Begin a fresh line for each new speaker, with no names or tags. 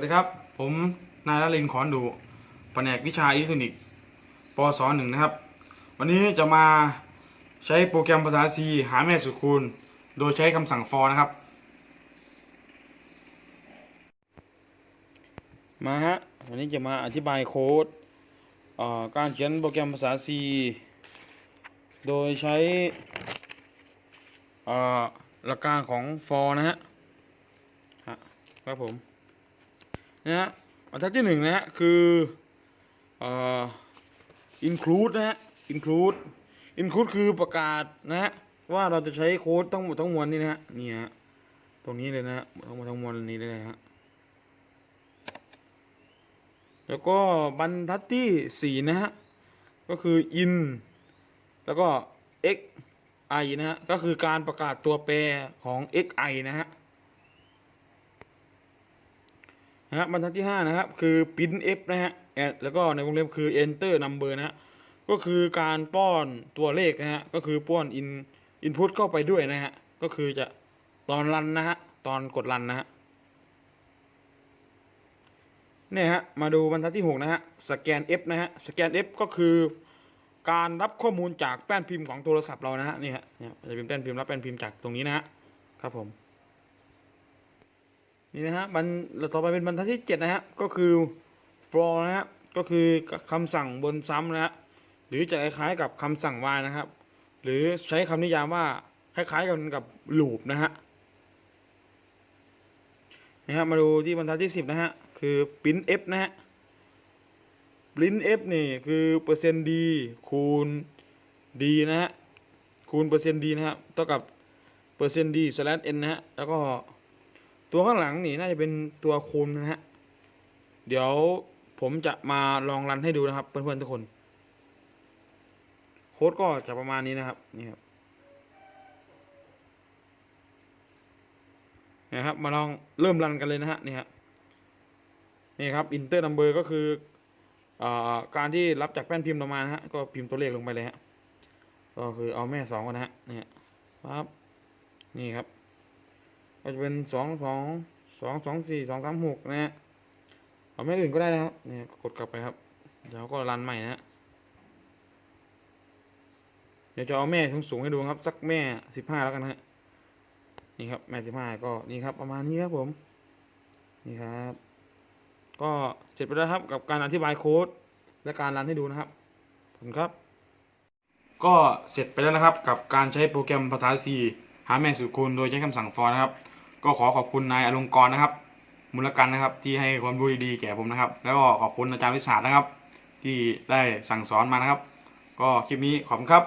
เลนคอนดูแผนกวิชาอิเล็กทรอนิกส์ปศหนึ่งนะครับ วันนี้จะมาใช้โปรแกรมภาษา C หาแม่สุดคูณ โดยใช้คำสั่ง for นะครับ มาฮะ วันนี้จะมาอธิบายโค้ดการเขียนโปรแกรมภาษา C โดยใช้หลักการของ for นะฮะครับผม นะฮะบรรทัดที่หนึ่งนะฮะคือเอ่อ include นะฮะ include include คือประกาศนะฮะว่าเราจะใช้โค้ดทั้งหมดทั้งมวลนี่นะฮะนี่ฮะตรงนี้เลยนะฮะทั้งหมดทั้งมวลนี้เลยนะฮะแล้วก็บรรทัดที่สี่นะฮะก็คือ in แล้วก็ x i นะฮะก็คือการประกาศตัวแปรของ x i นะฮะ นะฮะบรรทัดที่ห้านะครับคือ print f นะฮะ and แล้วก็ในวงเล็บคือ enter number นะฮะก็คือการป้อนตัวเลขนะฮะก็คือป้อน in input เข้าไปด้วยนะฮะก็คือจะตอนรันนะฮะตอนกดรันนะฮะเนี่ยฮะมาดูบรรทัดที่ 6 นะฮะสแกน F นะฮะสแกน F ก็คือ การรับข้อมูลจากแป้นพิมพ์ของโทรศัพท์เรานะฮะนี่ฮะเนี่ยจะเป็นแป้นพิมพ์รับแป้นพิมพ์จากตรงนี้นะฮะครับผม นี่นะฮะบรรต่อไปเป็นบรรทัดที่7นะฮะก็คือ for นะฮะก็คือคำสั่งบนซ้ำนะฮะหรือจะคล้ายๆกับคำสั่ง while นะครับ หรือใช้คำนิยามว่าคล้ายๆกันกับ loop นะฮะนะครับมาดูที่บรรทัดที่ 10 นะฮะ คือ print f นะฮะ print f นี่คือเปอร์เซ็นต์ d คูณ d นะฮะคูณเปอร์เซ็นต์ d นะครับเท่ากับเปอร์เซ็นต์ d slash n นะฮะแล้วก็ ตัวข้างหลังนี่น่าจะเป็นตัวคูณนะฮะ เดี๋ยวผมจะมาลองรันให้ดูนะครับเพื่อนๆทุกคน โค้ดก็จะประมาณนี้นะครับนี่ครับนะครับ มาลองเริ่มรันกันเลยนะฮะนี่ฮะนี่ครับอินเตอร์นัมเบอร์ก็คืออการที่รับจากแป้นพิมพ์เรามานะฮะก็พิมพ์ตัวเลขลงไปเลยฮะก็คือเอาแม่สองก่อนนะฮะนี่ยปั๊บนี่ครับ ก็จะเป็นสองสองสองสองสี่สองสามหกนะฮะเอาแม่อื่นก็ได้นะครับเนี่ยกดกลับไปครับ เดี๋ยวก็รันใหม่นะฮะเดี๋ยวจะเอาแม่สูงให้ดูครับสักแม่สิบห้าแล้วกันนะฮะนี่ครับแม่สิบห้าก็นี่ครับประมาณนี้ครับผม นี่ครับ ก็เสร็จไปแล้วครับกับการอธิบายโค้ดและการรันให้ดูนะครับขอบคุณครับ ก็เสร็จไปแล้วนะครับ กับการใช้โปรแกรมภาษา C หาแม่สุดคูณโดยใช้คำสั่ง for นะครับ ก็ขอขอบคุณนายอลงกรณ์นะครับ มูลกันนะครับ ที่ให้ความรู้ดีๆแก่ผมนะครับ แล้วก็ขอบคุณอาจารย์วิสานะครับ ที่ได้สั่งสอนมานะครับ ก็คลิปนี้ขอบคุณครับ